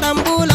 gran.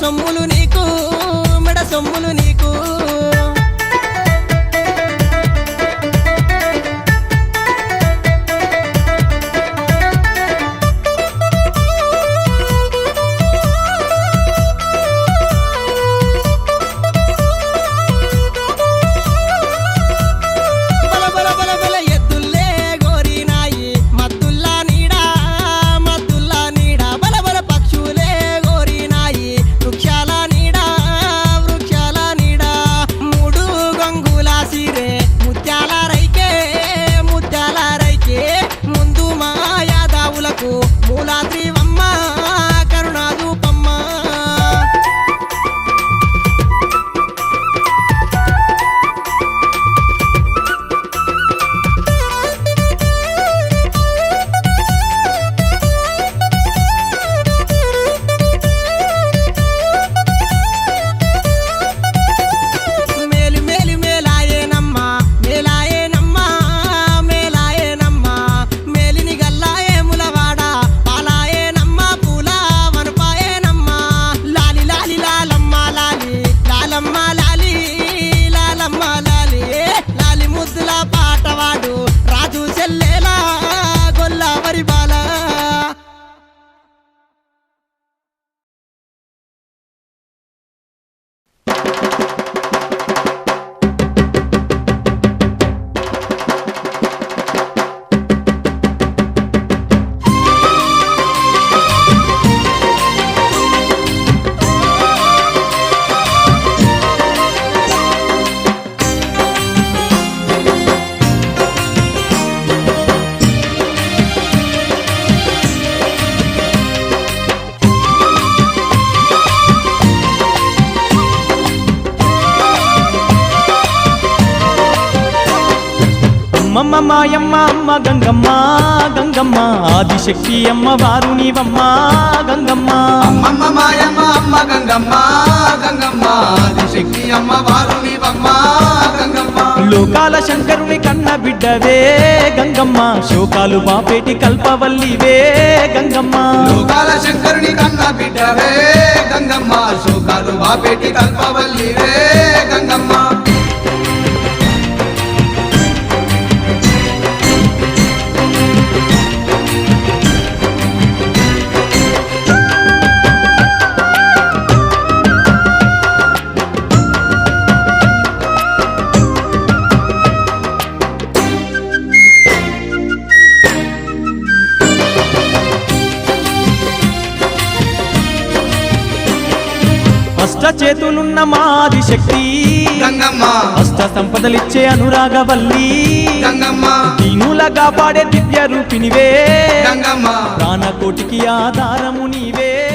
సొమ్ములు నీకు మెడ సొమ్ములు నీకు. mulatri అమ్మమ్మ మాయమ్మ అమ్మ గంగమ్మ గంగమ్మ. ఆదిశక్తి అమ్మ వారు నీవమ్మ గంగమ్మ. అమ్మమ్మ మాయమ్మ అమ్మ గంగమ్మ గంగమ్మ. ఆదిశక్తి అమ్మ వారు నీవమ్మ గంగమ్మ. లోకాల శంకరుని కన్న బిడ్డవే గంగమ్మ. శోకాలు బాపేటి కల్పవల్లివే గంగమ్మ. లోకాల శంకరుని కన్న బిడ్డవే గంగమ్మ. శోకాలు బాపేటి కల్పవల్లివే చేతులున్న మాది శక్తి. అష్ట సంపదలిచ్చే అనురాగవల్లి. దీనులగా పాడే దివ్య రూపినివే ప్రాణకోటికి ఆధారము నీవే.